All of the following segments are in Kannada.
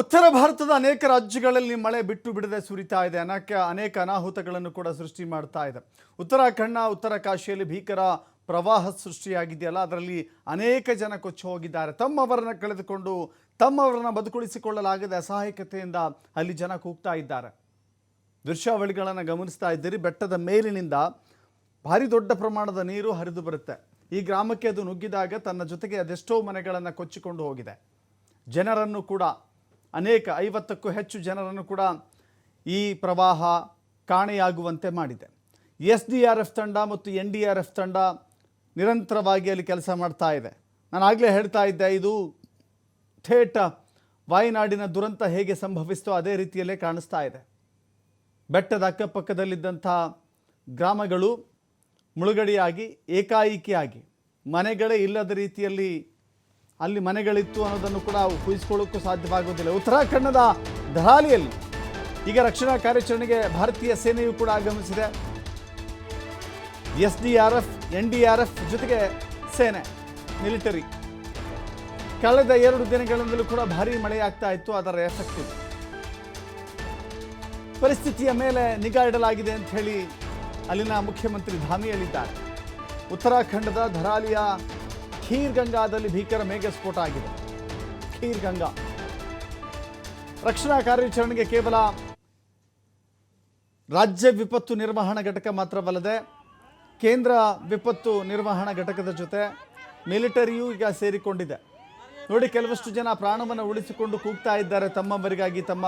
ಉತ್ತರ ಭಾರತದ ಅನೇಕ ರಾಜ್ಯಗಳಲ್ಲಿ ಮಳೆ ಬಿಟ್ಟು ಬಿಡದೆ ಸುರಿತಾ ಇದೆ. ಅನೇಕ ಅನೇಕ ಅನಾಹುತಗಳನ್ನು ಕೂಡ ಸೃಷ್ಟಿ ಮಾಡ್ತಾ ಇದೆ. ಉತ್ತರಾಖಂಡ, ಉತ್ತರ ಕಾಶಿಯಲ್ಲಿ ಭೀಕರ ಪ್ರವಾಹ ಸೃಷ್ಟಿಯಾಗಿದೆಯಲ್ಲ, ಅದರಲ್ಲಿ ಅನೇಕ ಜನ ಕೊಚ್ಚಿ ಹೋಗಿದ್ದಾರೆ. ತಮ್ಮವರನ್ನ ಕಳೆದುಕೊಂಡು ತಮ್ಮವರನ್ನ ಬದುಕುಳಿಸಿಕೊಳ್ಳಲಾಗದೆ ಅಸಹಾಯಕತೆಯಿಂದ ಅಲ್ಲಿ ಜನ ಕೂಗ್ತಾ ಇದ್ದಾರೆ. ದೃಶ್ಯಾವಳಿಗಳನ್ನು ಗಮನಿಸ್ತಾ ಇದ್ದೀರಿ. ಬೆಟ್ಟದ ಮೇಲಿನಿಂದ ಭಾರಿ ದೊಡ್ಡ ಪ್ರಮಾಣದ ನೀರು ಹರಿದು ಬರುತ್ತೆ. ಈ ಗ್ರಾಮಕ್ಕೆ ಅದು ನುಗ್ಗಿದಾಗ ತನ್ನ ಜೊತೆಗೆ ಅದೆಷ್ಟೋ ಮನೆಗಳನ್ನು ಕೊಚ್ಚಿಕೊಂಡು ಹೋಗಿದೆ. ಜನರನ್ನು ಕೂಡ ಅನೇಕ ಐವತ್ತಕ್ಕೂ ಹೆಚ್ಚು ಜನರನ್ನು ಕೂಡ ಈ ಪ್ರವಾಹ ಕಾಣೆಯಾಗುವಂತೆ ಮಾಡಿದೆ. ಎಸ್ ಡಿ ಆರ್ ಎಫ್ ತಂಡ ಮತ್ತು ಎನ್ ಡಿ ಆರ್ ಎಫ್ ತಂಡ ನಿರಂತರವಾಗಿ ಅಲ್ಲಿ ಕೆಲಸ ಮಾಡ್ತಾ ಇದೆ. ನಾನು ಆಗಲೇ ಹೇಳ್ತಾ ಇದ್ದೆ, ಇದು ಥೇಟ ವಾಯುನಾಡಿನ ದುರಂತ ಹೇಗೆ ಸಂಭವಿಸ್ತೋ ಅದೇ ರೀತಿಯಲ್ಲೇ ಕಾಣಿಸ್ತಾ ಇದೆ. ಬೆಟ್ಟದ ಅಕ್ಕಪಕ್ಕದಲ್ಲಿದ್ದಂಥ ಗ್ರಾಮಗಳು ಮುಳುಗಡೆಯಾಗಿ ಏಕಾಏಕಿಯಾಗಿ ಮನೆಗಳೇ ಇಲ್ಲದ ರೀತಿಯಲ್ಲಿ ಅಲ್ಲಿ ಮನೆಗಳಿತ್ತು ಅನ್ನೋದನ್ನು ಕೂಡ ಊಹಿಸ್ಕೊಳ್ಳೋಕ್ಕೂ ಸಾಧ್ಯವಾಗುವುದಿಲ್ಲ. ಉತ್ತರಾಖಂಡದ ದಹಾಲಿಯಲ್ಲಿ ಈಗ ರಕ್ಷಣಾ ಕಾರ್ಯಾಚರಣೆಗೆ ಭಾರತೀಯ ಸೇನೆಯು ಕೂಡ ಆಗಮಿಸಿದೆ. S D R F, N D R F ಜೊತೆಗೆ ಸೇನೆ, ಮಿಲಿಟರಿ. ಕಳೆದ ಎರಡು ದಿನಗಳಿಂದಲೂ ಕೂಡ ಭಾರೀ ಮಳೆಯಾಗ್ತಾ ಇತ್ತು, ಅದರ ಎಫೆಕ್ಟ್ ಪರಿಸ್ಥಿತಿಯ ಮೇಲೆ ನಿಗಾ ಇಡಲಾಗಿದೆ ಅಂತ ಹೇಳಿ ಅಲ್ಲಿನ ಮುಖ್ಯಮಂತ್ರಿ ಧಾಮಿ ಹೇಳಿದ್ದಾರೆ ಉತ್ತರಾಖಂಡದ ಧರಾಲಿಯ ಖೀರ್ ಗಂಗಾದಲ್ಲಿ ಭೀಕರ ಮೇಘಸ್ಫೋಟ ಆಗಿದೆ. ಖೀರ್ ಗಂಗಾ ರಕ್ಷಣಾ ಕಾರ್ಯಾಚರಣೆಗೆ ಕೇವಲ ರಾಜ್ಯ ವಿಪತ್ತು ನಿರ್ವಹಣಾ ಘಟಕ ಮಾತ್ರವಲ್ಲದೆ ಕೇಂದ್ರ ವಿಪತ್ತು ನಿರ್ವಹಣಾ ಘಟಕದ ಜೊತೆ ಮಿಲಿಟರಿಯೂ ಈಗ ಸೇರಿಕೊಂಡಿದೆ. ನೋಡಿ, ಕೆಲವಷ್ಟು ಜನ ಪ್ರಾಣವನ್ನು ಉಳಿಸಿಕೊಂಡು ಕೂಗ್ತಾ ಇದ್ದಾರೆ ತಮ್ಮವರಿಗಾಗಿ, ತಮ್ಮ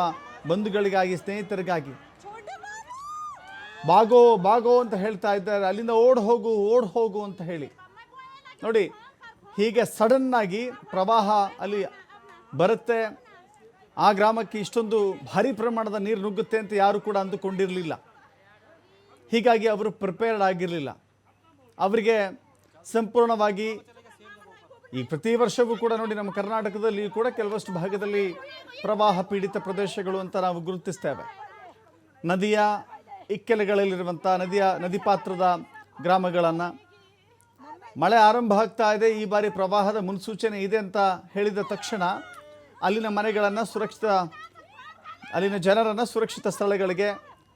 ಬಂಧುಗಳಿಗಾಗಿ, ಸ್ನೇಹಿತರಿಗಾಗಿ. ಬಾಗೋ ಬಾಗೋ ಅಂತ ಹೇಳ್ತಾ ಇದ್ದಾರೆ. ಅಲ್ಲಿಂದ ಓಡ್ ಹೋಗು ಓಡ್ ಹೋಗು ಅಂತ ಹೇಳಿ. ನೋಡಿ ಹೀಗೆ ಸಡನ್ನಾಗಿ ಪ್ರವಾಹ ಅಲ್ಲಿ ಬರುತ್ತೆ. ಆ ಗ್ರಾಮಕ್ಕೆ ಇಷ್ಟೊಂದು ಭಾರಿ ಪ್ರಮಾಣದ ನೀರು ನುಗ್ಗುತ್ತೆ ಅಂತ ಯಾರು ಕೂಡ ಅಂದುಕೊಂಡಿರಲಿಲ್ಲ. ಹೀಗಾಗಿ ಅವರು ಪ್ರಿಪೇರ್ಡ್ ಆಗಿರಲಿಲ್ಲ. ಅವರಿಗೆ ಸಂಪೂರ್ಣವಾಗಿ ಈ ಪ್ರತಿ ವರ್ಷವೂ ಕೂಡ ನೋಡಿ ನಮ್ಮ ಕರ್ನಾಟಕದಲ್ಲಿ ಕೂಡ ಕೆಲವಷ್ಟು ಭಾಗದಲ್ಲಿ ಪ್ರವಾಹ ಪೀಡಿತ ಪ್ರದೇಶಗಳು ಅಂತ ನಾವು ಗುರುತಿಸ್ತೇವೆ. ನದಿಯ ಇಕ್ಕೆಲೆಗಳಲ್ಲಿರುವಂಥ ನದಿಯ ನದಿ ಪಾತ್ರದ ಗ್ರಾಮಗಳನ್ನು ಮಳೆ ಆರಂಭ ಆಗ್ತಾ ಇದೆ, ಈ ಬಾರಿ ಪ್ರವಾಹದ ಮುನ್ಸೂಚನೆ ಇದೆ ಅಂತ ಹೇಳಿದ ತಕ್ಷಣ ಅಲ್ಲಿನ ಮನೆಗಳನ್ನು ಸುರಕ್ಷಿತ, ಅಲ್ಲಿನ ಜನರನ್ನು ಸುರಕ್ಷಿತ ಸ್ಥಳಗಳಿಗೆ,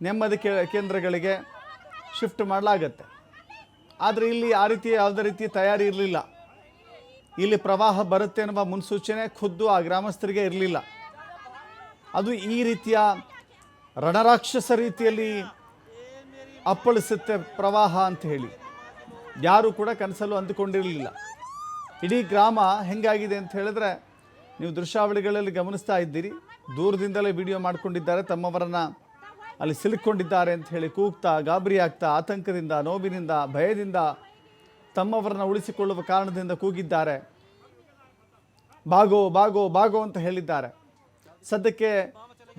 ನೆಮ್ಮದಿ ಕೇಂದ್ರಗಳಿಗೆ ಶಿಫ್ಟ್ ಮಾಡಲಾಗತ್ತೆ. ಆದರೆ ಇಲ್ಲಿ ಆ ರೀತಿ, ಯಾವುದೇ ರೀತಿ ತಯಾರಿ ಇರಲಿಲ್ಲ. ಇಲ್ಲಿ ಪ್ರವಾಹ ಬರುತ್ತೆ ಎನ್ನುವ ಮುನ್ಸೂಚನೆ ಖುದ್ದು ಆ ಗ್ರಾಮಸ್ಥರಿಗೆ ಇರಲಿಲ್ಲ. ಅದು ಈ ರೀತಿಯ ರಣರಾಕ್ಷಸ ರೀತಿಯಲ್ಲಿ ಅಪ್ಪಳಿಸುತ್ತೆ ಪ್ರವಾಹ ಅಂತ ಹೇಳಿ. ಯಾರು ಕೂಡ ಕನಸಲ್ಲೂ ಅಂದುಕೊಂಡಿರಲಿಲ್ಲ. ಇಡೀ ಗ್ರಾಮ ಹೆಂಗಾಗಿದೆ ಅಂತ ಹೇಳಿದ್ರೆ ನೀವು ದೃಶ್ಯಾವಳಿಗಳಲ್ಲಿ ಗಮನಿಸ್ತಾ ಇದ್ದೀರಿ. ದೂರದಿಂದಲೇ ವಿಡಿಯೋ ಮಾಡಿಕೊಂಡಿದ್ದಾರೆ. ತಮ್ಮವರನ್ನು ಅಲ್ಲಿ ಸಿಲುಕೊಂಡಿದ್ದಾರೆ ಅಂತ ಹೇಳಿ ಕೂಗ್ತಾ, ಗಾಬರಿ ಆಗ್ತಾ, ಆತಂಕದಿಂದ, ನೋವಿನಿಂದ, ಭಯದಿಂದ ತಮ್ಮವರನ್ನು ಉಳಿಸಿಕೊಳ್ಳುವ ಕಾರಣದಿಂದ ಕೂಗಿದ್ದಾರೆ. ಬಾಗೋ ಬಾಗೋ ಬಾಗೋ ಅಂತ ಹೇಳಿದ್ದಾರೆ. ಸದ್ಯಕ್ಕೆ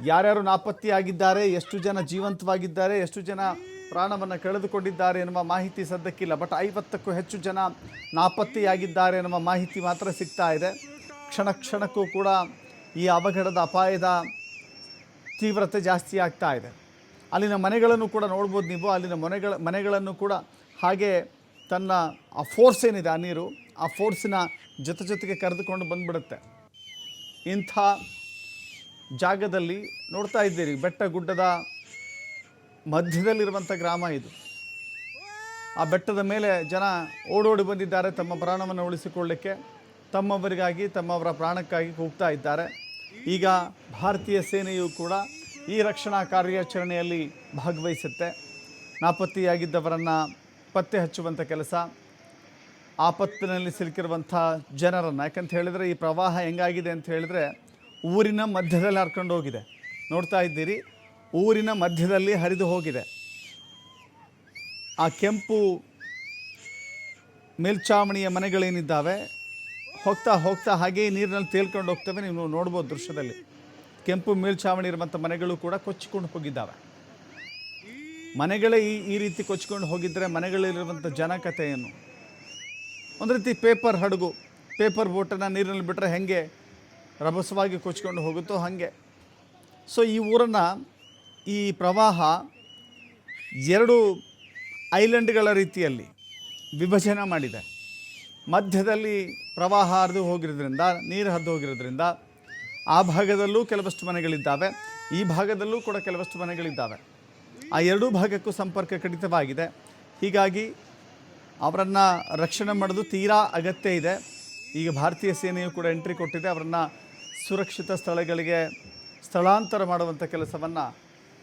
ಯಾರ್ಯಾರು ನಾಪತ್ತೆಯಾಗಿದ್ದಾರೆ, ಎಷ್ಟು ಜನ ಜೀವಂತವಾಗಿದ್ದಾರೆ, ಎಷ್ಟು ಜನ ಪ್ರಾಣವನ್ನು ಕಳೆದುಕೊಂಡಿದ್ದಾರೆ ಎನ್ನುವ ಮಾಹಿತಿ ಸದ್ಯಕ್ಕಿಲ್ಲ. ಬಟ್ ಐವತ್ತಕ್ಕೂ ಹೆಚ್ಚು ಜನ ನಾಪತ್ತೆಯಾಗಿದ್ದಾರೆ ಎನ್ನುವ ಮಾಹಿತಿ ಮಾತ್ರ ಸಿಗ್ತಾ ಇದೆ. ಕ್ಷಣ ಕ್ಷಣಕ್ಕೂ ಕೂಡ ಈ ಅವಘಡದ ಅಪಾಯದ ತೀವ್ರತೆ ಜಾಸ್ತಿ ಆಗ್ತಾ ಇದೆ. ಅಲ್ಲಿನ ಮನೆಗಳನ್ನು ಕೂಡ ನೋಡ್ಬೋದು ನೀವು. ಅಲ್ಲಿನ ಮನೆಗಳ, ಮನೆಗಳನ್ನು ಕೂಡ ಹಾಗೆ ತನ್ನ ಆ ಫೋರ್ಸ್ ಏನಿದೆ, ಆ ನೀರು, ಆ ಫೋರ್ಸಿನ ಜೊತೆ ಜೊತೆಗೆ ಕರೆದುಕೊಂಡು ಬಂದ್ಬಿಡುತ್ತೆ. ಇಂಥ ಜಾಗದಲ್ಲಿ ನೋಡ್ತಾ ಇದ್ದೀರಿ. ಬೆಟ್ಟ ಗುಡ್ಡದ ಮಧ್ಯದಲ್ಲಿರುವಂಥ ಗ್ರಾಮ ಇದು. ಆ ಬೆಟ್ಟದ ಮೇಲೆ ಜನ ಓಡೋಡಿ ಬಂದಿದ್ದಾರೆ, ತಮ್ಮ ಪ್ರಾಣವನ್ನು ಉಳಿಸಿಕೊಳ್ಳಿಕ್ಕೆ. ತಮ್ಮವರಿಗಾಗಿ, ತಮ್ಮವರ ಪ್ರಾಣಕ್ಕಾಗಿ ಹೋಗ್ತಾ ಇದ್ದಾರೆ. ಈಗ ಭಾರತೀಯ ಸೇನೆಯು ಕೂಡ ಈ ರಕ್ಷಣಾ ಕಾರ್ಯಾಚರಣೆಯಲ್ಲಿ ಭಾಗವಹಿಸುತ್ತೆ. ನಾಪತ್ತೆಯಾಗಿದ್ದವರನ್ನು ಪತ್ತೆ ಹಚ್ಚುವಂಥ ಕೆಲಸ, ಆಪತ್ತಿನಲ್ಲಿ ಸಿಲುಕಿರುವಂಥ ಜನರನ್ನು. ಯಾಕಂತ ಹೇಳಿದರೆ, ಈ ಪ್ರವಾಹ ಹೆಂಗಾಗಿದೆ ಅಂತ ಹೇಳಿದರೆ, ಊರಿನ ಮಧ್ಯದಲ್ಲಿ ಹರ್ಕೊಂಡು ಹೋಗಿದೆ. ನೋಡ್ತಾ ಇದ್ದೀರಿ ಊರಿನ ಮಧ್ಯದಲ್ಲಿ ಹರಿದು ಹೋಗಿದೆ. ಆ ಕೆಂಪು ಮೇಲ್ಚಾವಣಿಯ ಮನೆಗಳೇನಿದ್ದಾವೆ? ಹೋಗ್ತಾ ಹೋಗ್ತಾ ಹಾಗೆ ನೀರಿನಲ್ಲಿ ತೇಲ್ಕೊಂಡು ಹೋಗ್ತವೆ. ನೀವು ನೋಡ್ಬೋದು ದೃಶ್ಯದಲ್ಲಿ. ಕೆಂಪು ಮೇಲ್ಚಾವಣಿ ಇರುವಂಥ ಮನೆಗಳು ಕೂಡ ಕೊಚ್ಚಿಕೊಂಡು ಹೋಗಿದ್ದಾವೆ. ಮನೆಗಳೇ ಈ ಈ ರೀತಿ ಕೊಚ್ಕೊಂಡು ಹೋಗಿದ್ದರೆ ಮನೆಗಳಲ್ಲಿರುವಂಥ ಜನ ಕಥೆ ಏನು ಒಂದು ರೀತಿ ಪೇಪರ್ ಹಡಗು, ಪೇಪರ್ ಬೋಟನ್ನು ನೀರಿನಲ್ಲಿ ಬಿಟ್ಟರೆ ಹೆಂಗೆ ರಭಸವಾಗಿ ಕೊಚ್ಕೊಂಡು ಹೋಗುತ್ತೋ ಹಾಗೆ. ಸೊ ಈ ಊರನ್ನು ಈ ಪ್ರವಾಹ ಎರಡು ಐಲ್ಯಾಂಡ್ಗಳ ರೀತಿಯಲ್ಲಿ ವಿಭಜನೆ ಮಾಡಿದೆ. ಮಧ್ಯದಲ್ಲಿ ಪ್ರವಾಹ ಹರಿದು ಹೋಗಿರೋದ್ರಿಂದ, ನೀರು ಹರಿದು ಹೋಗಿರೋದ್ರಿಂದ ಆ ಭಾಗದಲ್ಲೂ ಕೆಲವಷ್ಟು ಮನೆಗಳಿದ್ದಾವೆ, ಈ ಭಾಗದಲ್ಲೂ ಕೂಡ ಕೆಲವಷ್ಟು ಮನೆಗಳಿದ್ದಾವೆ. ಆ ಎರಡೂ ಭಾಗಕ್ಕೂ ಸಂಪರ್ಕ ಕಡಿತವಾಗಿದೆ. ಹೀಗಾಗಿ ಅವರನ್ನು ರಕ್ಷಣೆ ಮಾಡೋದು ತೀರಾ ಅಗತ್ಯ ಇದೆ. ಈಗ ಭಾರತೀಯ ಸೇನೆಯು ಕೂಡ ಎಂಟ್ರಿ ಕೊಟ್ಟಿದೆ, ಅವರನ್ನು ಸುರಕ್ಷಿತ ಸ್ಥಳಗಳಿಗೆ ಸ್ಥಳಾಂತರ ಮಾಡುವಂಥ ಕೆಲಸವನ್ನು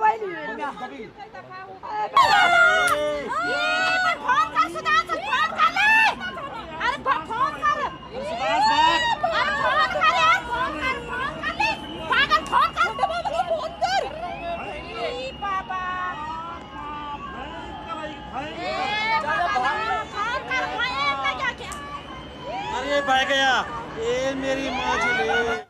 वही फ़ोन अरे भाई गया ये मेरी माँ जी